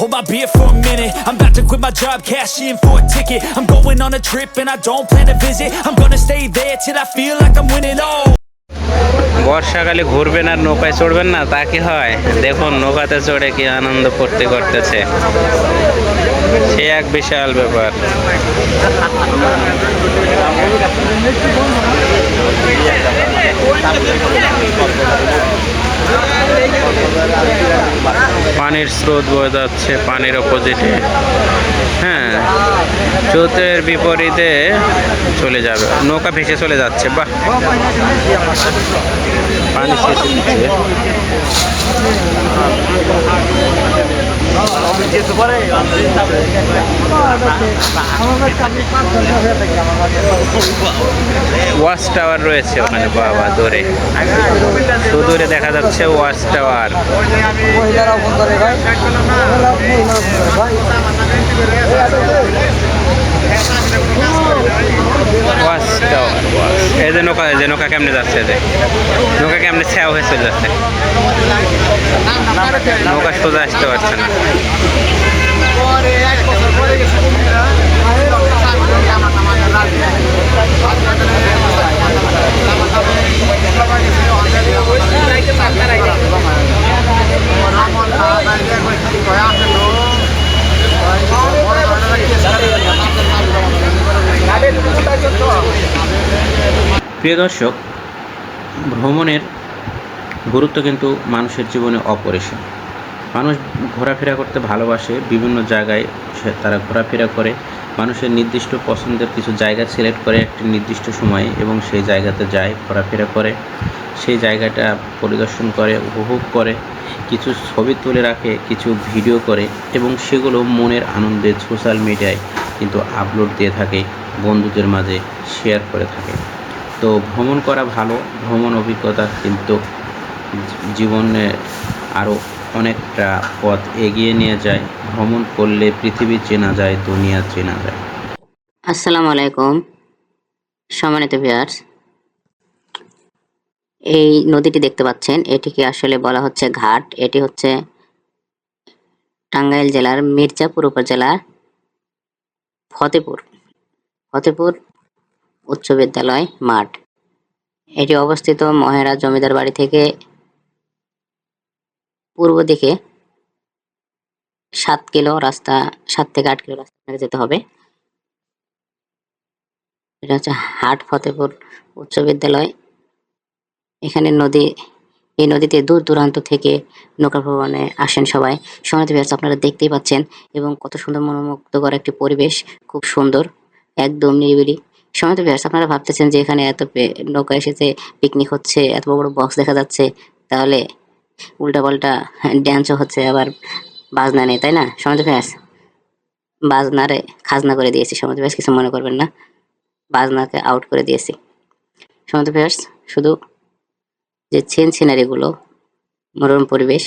Hold my beer for a minute. I'm about to quit my job, cash in for a ticket. I'm going on a trip and I don't plan to visit. I'm gonna stay there till I feel like I'm winning. Oh. বর্ষাকালে ঘুরবেন আর নৌকায় চড়বেন না তা কি হয় দেখুন নৌকাতে চড়ে কি আনন্দ ফুর্তি করতেছে সে এক বিশাল ব্যাপার পানির স্রোত বয়ে যাচ্ছে পানির অপোজিটে হ্যাঁ স্রোতের বিপরীতে চলে যাবে। নৌকা ভেসে চলে যাচ্ছে, বাহ। পানি শেষে ওয়াচ টাওয়ার রয়েছে ওখানে, বাবা, দূরে। সুদূরে দেখা যাচ্ছে ওয়াচ টাওয়ার। ওয়াচ টাওয়ার এই এই কেমনে যাচ্ছে যে? নৌকা কেমনে হয়ে চলে যাচ্ছে? নৌকা আসতে পারছে না। প্রিয় দর্শক, ভ্রমণের গুরুত্ব কিন্তু মানুষের জীবনে অপরিসীম। মানুষ ঘোরাফেরা করতে ভালোবাসে, বিভিন্ন জায়গায় তারা ঘোরাফেরা করে। মানুষের নির্দিষ্ট পছন্দের কিছু জায়গা সিলেক্ট করে একটি নির্দিষ্ট সময়ে এবং সেই জায়গাতে যায়, ঘোরাফেরা করে, সেই জায়গাটা পরিদর্শন করে, উপভোগ করে, কিছু ছবি তুলে রাখে, কিছু ভিডিও করে এবং সেগুলো মনের আনন্দে সোশ্যাল মিডিয়ায় কিন্তু আপলোড দিয়ে থাকে, বন্ধুদের মাঝে শেয়ার করে থাকে। তো ভ্রমণ করা ভালো, ভ্রমণ অভিজ্ঞতা কিন্তু জীবনে আরও অনেকটা পথ এগিয়ে নিয়ে যায়, ভ্রমণ করলে পৃথিবী চেনা যায়, দুনিয়া চেনা যায়। আসসালামু আলাইকুম, সম্মানিত ভিউয়ার্স। এই নদীটি দেখতে পাচ্ছেন, এটিকে আসলে বলা হচ্ছে ঘাট। এটি হচ্ছে টাঙ্গাইল জেলার মির্জাপুর উপজেলার ফতেপুর ফতেপুর উচ্চ বিদ্যালয় মাঠ। এটি অবস্থিত মহেরা জমিদার বাড়ি থেকে পূর্ব দিকে সাত কিলো রাস্তা, সাত থেকে আট কিলো রাস্তা আপনাকে যেতে হবে। এটা হচ্ছে হাট ফতেপুর উচ্চ বিদ্যালয়। এখানে নদী, এই নদীতে দূর দূরান্ত থেকে নৌকা ভ্রমণে আসেন সবাই। সমাধি ব্যাস আপনারা দেখতেই পাচ্ছেন এবং কত সুন্দর মনোমুগ্ধকর একটি পরিবেশ, খুব সুন্দর, একদম নিরিবিলি। সমাধি ব্যাস আপনারা ভাবতেছেন যে এখানে এত নৌকা এসেছে পিকনিক হচ্ছে, এত বড় বক্স দেখা যাচ্ছে, তাহলে উল্টা পাল্টা ড্যান্সও হচ্ছে, আবার বাজনা নেই, তাই না? সমাধি ব্যাস বাজনারে খাজনা করে দিয়েছি সমাজ ব্যাস কিছু মনে করবেন না। বাজনাকে আউট করে দিয়েছি। সমান্ত ভিউয়ার্স শুধু যে চেন সিনারিগুলো মনোরম পরিবেশ,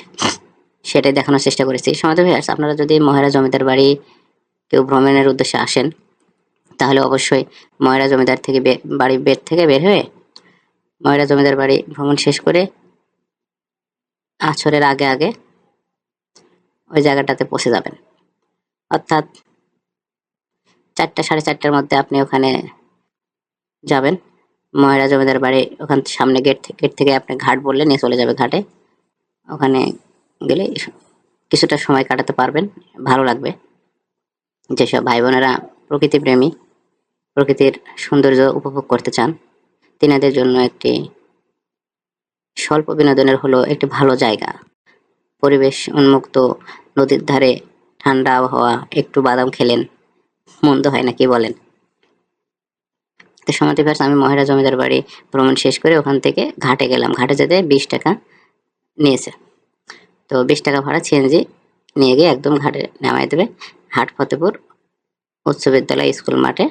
সেটাই দেখানোর চেষ্টা করেছি। সমান্ত ভিউয়ার্স আপনারা যদি মহেরা জমিদার বাড়ি কেউ ভ্রমণের উদ্দেশ্যে আসেন, তাহলে অবশ্যই ময়রা জমিদার থেকে বাড়ি বের থেকে বের হয়ে ময়রা জমিদার বাড়ি ভ্রমণ শেষ করে আছরের আগে আগে ওই জায়গাটাতে পৌঁছে যাবেন। অর্থাৎ চারটা, সাড়ে চারটার মধ্যে আপনি ওখানে যাবেন। ময়রা জমিদার বাড়ি ওখান সামনে গেট গেট থেকে আপনি ঘাট বললে নিয়ে চলে যাবে ঘাটে। ওখানে গেলে কিছুটা সময় কাটাতে পারবেন, ভালো লাগবে। যেসব ভাই বোনেরা প্রকৃতি প্রেমী প্রকৃতির সৌন্দর্য উপভোগ করতে চান, তিনাদের জন্য একটি স্বল্প বিনোদনের হলো একটি ভালো জায়গা। পরিবেশ উন্মুক্ত, নদীর ধারে ঠান্ডা আবহাওয়া, একটু বাদাম খেলেন, মন্দ হয় না, কি বলেন? তো সমাধি ভার্স আমি মহেরা জমিদার বাড়ি ভ্রমণ শেষ করে ওখান থেকে ঘাটে গেলাম। ঘাটে যেতে বিশ টাকা নিয়েছে। তো বিশ টাকা ভাড়া সিএনজি নিয়ে গিয়ে একদম ঘাটে নামাই দেবে। হাট ফতেপুর উচ্চ বিদ্যালয় স্কুল মাঠে,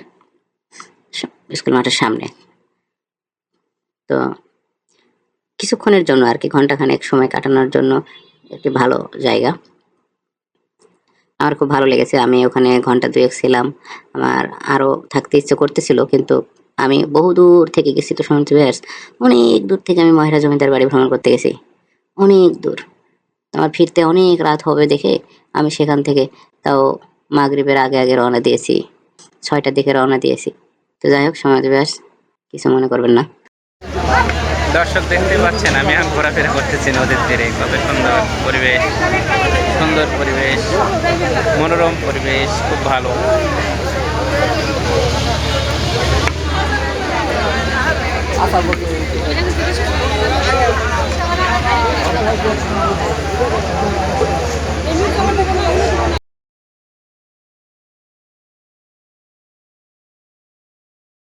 স্কুল মাঠের সামনে। তো কিছুক্ষণের জন্য আর কি ঘন্টাখানেক সময় কাটানোর জন্য একটি ভালো জায়গা। আমার খুব ভালো লেগেছে, আমি ওখানে ঘণ্টা দুয়েক ছিলাম। আমার আরও থাকতে ইচ্ছে করতেছিল, কিন্তু আমি বহু দূর থেকে গেছি তো শুনতে বেশ অনেক দূর থেকে আমি মহিলা জমিদার বাড়ি ভ্রমণ করতে গেছি। অনেক দূর। আমার ফিরতে অনেক রাত হবে দেখে আমি সেখান থেকে তাও মাগরিবের আগে আগে রওনা দিয়েছি, ছয়টার দিকে রওনা দিয়েছি। তো যাই হোক, সময় ব্যাস, কিছু মনে করবেন না। দর্শক দেখতে পাচ্ছেন, আমি এখন ঘোরাফেরা করতেছি নদীর তীরে। কত সুন্দর পরিবেশ সুন্দর পরিবেশ, মনোরম পরিবেশ, খুব ভালো।